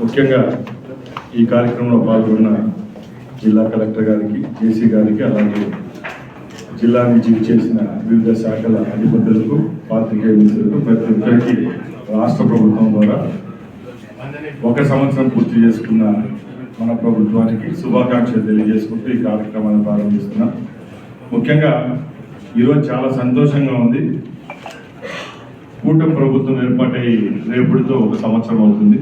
ముఖ్యంగా ఈ కార్యక్రమంలో పాల్గొన్న జిల్లా కలెక్టర్ గారికి జేసీ గారికి అలాగే జిల్లా నుంచి చేసిన వివిధ శాఖల అధిపతులకు పాత్రికేయ మిత్రులకు ప్రతి ఒక్కరికి రాష్ట్ర ప్రభుత్వం ద్వారా ఒక సంవత్సరం పూర్తి చేసుకున్న మన ప్రభుత్వానికి శుభాకాంక్షలు తెలియజేసుకుంటూ ఈ కార్యక్రమాన్ని ప్రారంభిస్తున్నాం. ముఖ్యంగా ఈరోజు చాలా సంతోషంగా ఉంది. కూటమి ప్రభుత్వం ఏర్పాటై రేపటితో ఒక సంవత్సరం అవుతుంది.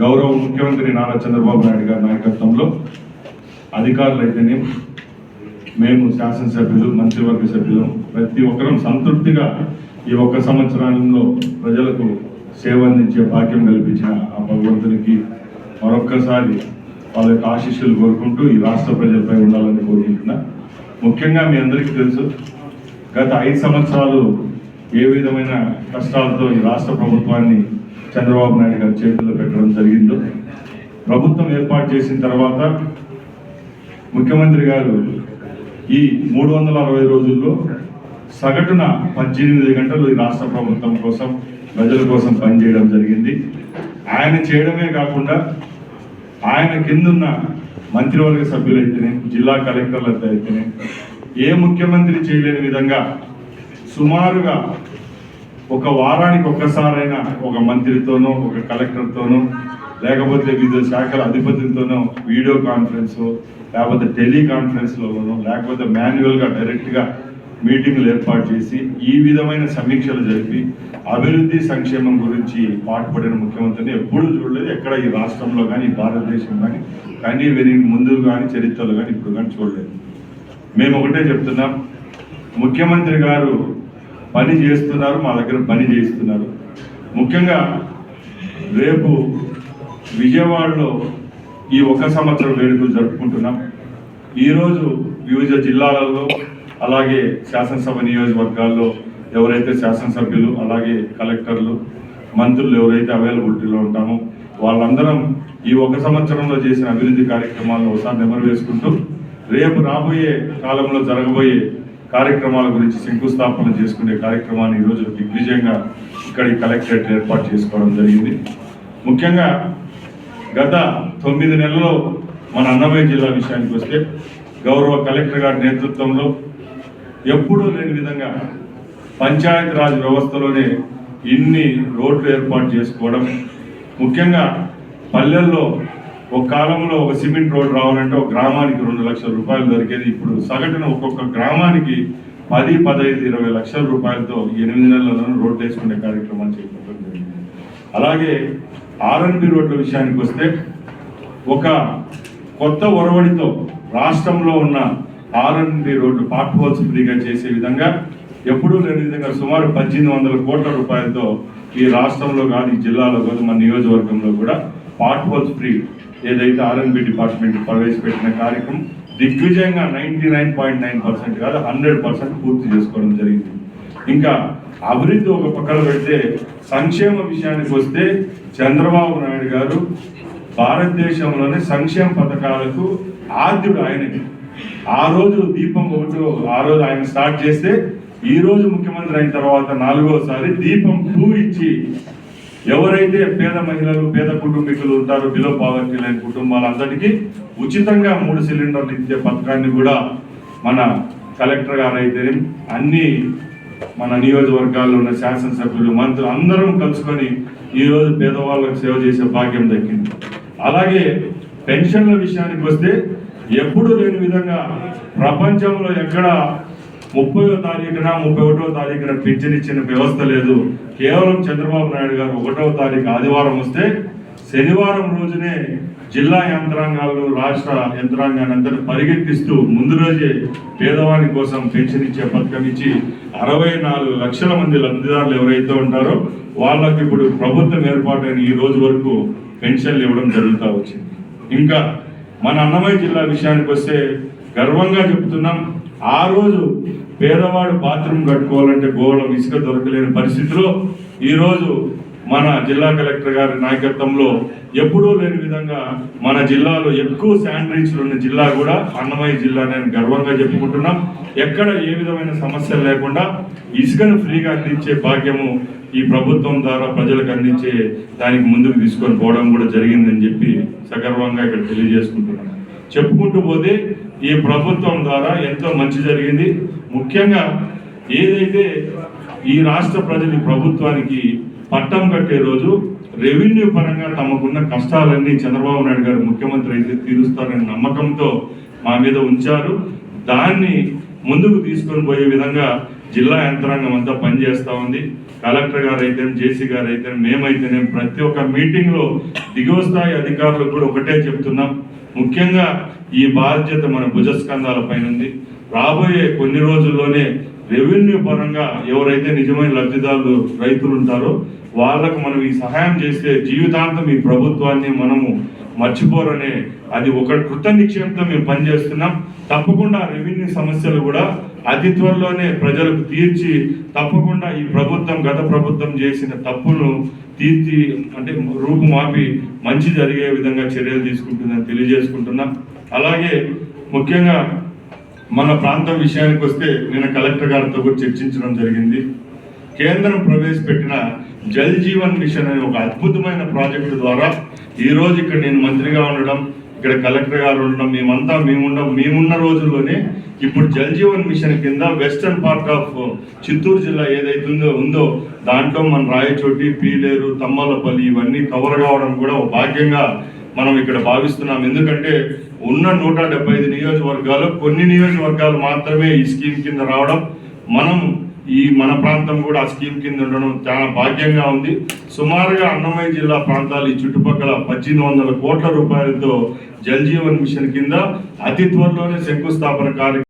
గౌరవ ముఖ్యమంత్రి నారా చంద్రబాబు నాయుడు గారి నాయకత్వంలో అధికారులు అయితేనే మేము శాసనసభ్యులు మంత్రివర్గ సభ్యులు. ప్రతి ఒక్కరం సంతృప్తిగా ఈ ఒక్క సంవత్సరంలో ప్రజలకు సేవ అందించే భాగ్యం కల్పించిన ఆ భగవంతునికి మరొక్కసారి వాళ్ళ యొక్క ఆశీస్సులు కోరుకుంటూ ఈ రాష్ట్ర ప్రజలపై ఉండాలని కోరుకుంటున్నా. ముఖ్యంగా మీ అందరికీ తెలుసు గత ఐదు సంవత్సరాలు ఏ విధమైన కష్టాలతో ఈ రాష్ట్ర ప్రభుత్వాన్ని చంద్రబాబు నాయుడు గారి చేతుల్లో పెట్టడం జరిగిందో ప్రభుత్వం ఏర్పాటు చేసిన తర్వాత ముఖ్యమంత్రి గారు ఈ మూడు వందల అరవై రోజుల్లో సగటున పద్దెనిమిది గంటలు ఈ రాష్ట్ర ప్రభుత్వం కోసం ప్రజల కోసం పనిచేయడం జరిగింది. ఆయన చేయడమే కాకుండా ఆయన కిందున్న మంత్రివర్గ సభ్యులైతేనే జిల్లా కలెక్టర్లతో అయితేనే ఏ ముఖ్యమంత్రి చేయలేని విధంగా సుమారుగా ఒక వారానికి ఒక్కసారైనా ఒక మంత్రితోనో ఒక కలెక్టర్తోనో లేకపోతే వివిధ శాఖల అధిపతులతోనో వీడియో కాన్ఫరెన్స్ లేకపోతే టెలికాన్ఫరెన్స్లోనో లేకపోతే మాన్యువల్గా డైరెక్ట్గా మీటింగ్లు ఏర్పాటు చేసి ఈ విధమైన సమీక్షలు జరిపి అభివృద్ధి సంక్షేమం గురించి పాటుపడిన ముఖ్యమంత్రిని ఎప్పుడూ చూడలేదు. ఎక్కడ ఈ రాష్ట్రంలో కానీ భారతదేశం కానీ కానీ వీరి ముందు కానీ చరిత్రలో కానీ ఇప్పుడు కానీ చూడలేదు. మేము ఒకటే చెప్తున్నాం. ముఖ్యమంత్రి గారు పని చేస్తున్నారు మా దగ్గర పని చేస్తున్నారు. ముఖ్యంగా రేపు విజయవాడలో ఈ ఒక సంవత్సరం వేడుకలు జరుపుకుంటున్నాం. ఈరోజు వివిధ జిల్లాలలో అలాగే శాసనసభ నియోజకవర్గాల్లో ఎవరైతే శాసనసభ్యులు అలాగే కలెక్టర్లు మంత్రులు ఎవరైతే అవైలబిలిటీలో ఉంటామో వాళ్ళందరం ఈ ఒక సంవత్సరంలో చేసిన అభివృద్ధి కార్యక్రమాలను ఒకసారి నెమరు వేసుకుంటూ రేపు రాబోయే కాలంలో జరగబోయే కార్యక్రమాల గురించి శంకుస్థాపన చేసుకునే కార్యక్రమాన్ని ఈరోజు దిగ్విజయంగా ఇక్కడ కలెక్టరేట్ ఏర్పాటు చేసుకోవడం జరిగింది. ముఖ్యంగా గత తొమ్మిది నెలల్లో మన అన్నమయ్య జిల్లా విషయానికి వస్తే గౌరవ కలెక్టర్ గారి నేతృత్వంలో ఎప్పుడూ లేని విధంగా పంచాయత్ రాజ్ వ్యవస్థలోనే ఇన్ని రోడ్లు ఏర్పాటు చేసుకోవడం ముఖ్యంగా పల్లెల్లో ఒక కాలంలో ఒక సిమెంట్ రోడ్ రావాలంటే ఒక గ్రామానికి రెండు లక్షల రూపాయలు దొరికేది. ఇప్పుడు సగటున ఒక్కొక్క గ్రామానికి పది పదహైదు ఇరవై లక్షల రూపాయలతో ఎనిమిది నెలలను రోడ్లు వేసుకునే కార్యక్రమాలు చేపట్టడం జరిగింది. అలాగే ఆర్ఎన్బి రోడ్ల విషయానికి వస్తే ఒక కొత్త ఒరవడితో రాష్ట్రంలో ఉన్న ఆర్ఎన్బి రోడ్లు పార్ట్ హోల్స్ ఫ్రీగా చేసే విధంగా ఎప్పుడూ లేని విధంగా సుమారు పద్దెనిమిది వందల కోట్ల రూపాయలతో ఈ రాష్ట్రంలో కానీ జిల్లాలో కాదు మన నియోజకవర్గంలో కూడా పార్ట్ హోల్స్ ఫ్రీ ఏదైతే ఆర్ఎన్బి డిపార్ట్మెంట్ ప్రవేశపెట్టిన కార్యక్రమం దిగ్విజయంగా ninety nine point nine percent కాదు హండ్రెడ్ పర్సెంట్ పూర్తి చేసుకోవడం జరిగింది. ఇంకా అభివృద్ధి ఒక పక్కన పెడితే సంక్షేమ విషయానికి వస్తే చంద్రబాబు నాయుడు గారు భారతదేశంలోనే సంక్షేమ పథకాలకు ఆద్యుడు ఆయనకి ఆ రోజు దీపం ఒకటి ఆ రోజు ఆయన స్టార్ట్ చేస్తే ఈ రోజు ముఖ్యమంత్రి అయిన తర్వాత నాలుగోసారి దీపం టూ ఇచ్చి ఎవరైతే పేద మహిళలు పేద కుటుంబీకులు ఉంటారో బిలో పావర్టీ లైన్ కుటుంబాలందరికీ ఉచితంగా మూడు సిలిండర్లు ఇచ్చే పథకాన్ని కూడా మన కలెక్టర్ గారు అయితే అన్ని మన నియోజకవర్గాల్లో ఉన్న శాసనసభ్యులు మంత్రులు అందరం కలుసుకొని ఈరోజు పేదవాళ్ళకు సేవ చేసే భాగ్యం దక్కింది. అలాగే పెన్షన్ల విషయానికి వస్తే ఎప్పుడు లేని విధంగా ప్రపంచంలో ఎక్కడ ముప్పయో తారీఖున ముప్పై ఒకటో తారీఖున పింఛన్ ఇచ్చిన వ్యవస్థ లేదు. కేవలం చంద్రబాబు నాయుడు గారు ఒకటవ తారీఖు ఆదివారం వస్తే శనివారం రోజునే జిల్లా యంత్రాంగాలు రాష్ట్ర యంత్రాంగాన్ని అందరూ పరిగెత్తిస్తూ ముందు రోజే పేదవాని కోసం పెన్షన్ ఇచ్చే పథకం ఇచ్చి అరవై నాలుగు లక్షల మంది లబ్ధిదారులు ఎవరైతే ఉంటారో వాళ్ళకి ఇప్పుడు ప్రభుత్వం ఏర్పాటైన ఈ రోజు వరకు పెన్షన్లు ఇవ్వడం జరుగుతూ వచ్చింది. ఇంకా మన అన్నమయ్య జిల్లా విషయానికి వస్తే గర్వంగా చెప్తున్నాం. ఆ రోజు పేదవాడు బాత్రూమ్ కట్టుకోవాలంటే గోళం ఇసుక దొరకలేని పరిస్థితిలో ఈరోజు మన జిల్లా కలెక్టర్ గారి నాయకత్వంలో ఎప్పుడూ లేని విధంగా మన జిల్లాలో ఎక్కువ శానిటరీస్లు ఉన్న జిల్లా కూడా అన్నమయ్య జిల్లా నేను గర్వంగా చెప్పుకుంటున్నాం. ఎక్కడ ఏ విధమైన సమస్యలు లేకుండా ఇసుకను ఫ్రీగా అందించే భాగ్యము ఈ ప్రభుత్వం ద్వారా ప్రజలకు అందించే దానికి ముందుకు తీసుకొని పోవడం కూడా జరిగిందని చెప్పి సగర్వంగా ఇక్కడ తెలియజేసుకుంటున్నాను చెప్పుకుంటూ పోతే ఈ ప్రభుత్వం ద్వారా ఎంతో మంచి జరిగింది. ముఖ్యంగా ఏదైతే ఈ రాష్ట్ర ప్రజలు ప్రభుత్వానికి పట్టం కట్టే రోజు రెవెన్యూ పరంగా తమకున్న కష్టాలన్నీ చంద్రబాబు నాయుడు గారు ముఖ్యమంత్రి అయితే తీరుస్తారనే నమ్మకంతో మా మీద ఉంచారు. దాన్ని ముందుకు తీసుకొని పోయే విధంగా జిల్లా యంత్రాంగం అంతా పనిచేస్తూ ఉంది. కలెక్టర్ గారు అయితే జేసీ గారు అయితే మేమైతేనే ప్రతి ఒక్క మీటింగ్లో దిగువ స్థాయి అధికారులకు కూడా ఒకటే చెప్తున్నాం. ముఖ్యంగా ఈ బాధ్యత మన భుజస్కంధాల పైన ఉంది రాబోయే కొన్ని రోజుల్లోనే రెవెన్యూ పరంగా ఎవరైతే నిజమైన లబ్ధిదారులు రైతులు ఉంటారో వాళ్ళకు మనం ఈ సహాయం చేస్తే జీవితాంతం ఈ ప్రభుత్వాన్ని మనము మర్చిపోరనే అది ఒక కృత నిక్షేపంతో మేము పనిచేస్తున్నాం. తప్పకుండా రెవెన్యూ సమస్యలు కూడా అతి త్వరలోనే ప్రజలకు తీర్చి తప్పకుండా ఈ ప్రభుత్వం గత ప్రభుత్వం చేసిన తప్పును తీర్చి అంటే రూపుమాపి మంచి జరిగే విధంగా చర్యలు తీసుకుంటుందని తెలియజేసుకుంటున్నా. అలాగే ముఖ్యంగా మన ప్రాంతం విషయానికి వస్తే నేను కలెక్టర్ గారితో కూడా చర్చించడం జరిగింది. కేంద్రం ప్రవేశపెట్టిన జల్ జీవన్ మిషన్ అనే ఒక అద్భుతమైన ప్రాజెక్టు ద్వారా ఈరోజు ఇక్కడ నేను మంత్రిగా ఉండడం ఇక్కడ కలెక్టర్ గారు ఉండడం మేమంతా మేముండం మేమున్న రోజుల్లోనే ఇప్పుడు జల్ జీవన్ మిషన్ కింద వెస్టర్న్ పార్ట్ ఆఫ్ చిత్తూరు జిల్లా ఏదైతుందో ఉందో దాంట్లో మన రాయచోటి పీలేరు తమ్మలపల్లి ఇవన్నీ కవర్ కావడం కూడా ఒక భాగ్యంగా మనం ఇక్కడ భావిస్తున్నాం. ఎందుకంటే ఉన్న నూట డెబ్బై ఐదు నియోజకవర్గాలు కొన్ని నియోజకవర్గాలు మాత్రమే ఈ స్కీమ్ కింద రావడం మనం ఈ మన ప్రాంతం కూడా ఆ స్కీమ్ కింద ఉండడం చాలా భాగ్యంగా ఉంది. సుమారుగా అన్నమయ్య జిల్లా ప్రాంతాలు ఈ చుట్టుపక్కల పద్దెనిమిది వందల కోట్ల రూపాయలతో జల్ జీవన్ మిషన్ కింద అతి త్వరలోనే శంకుస్థాపన కార్యక్రమం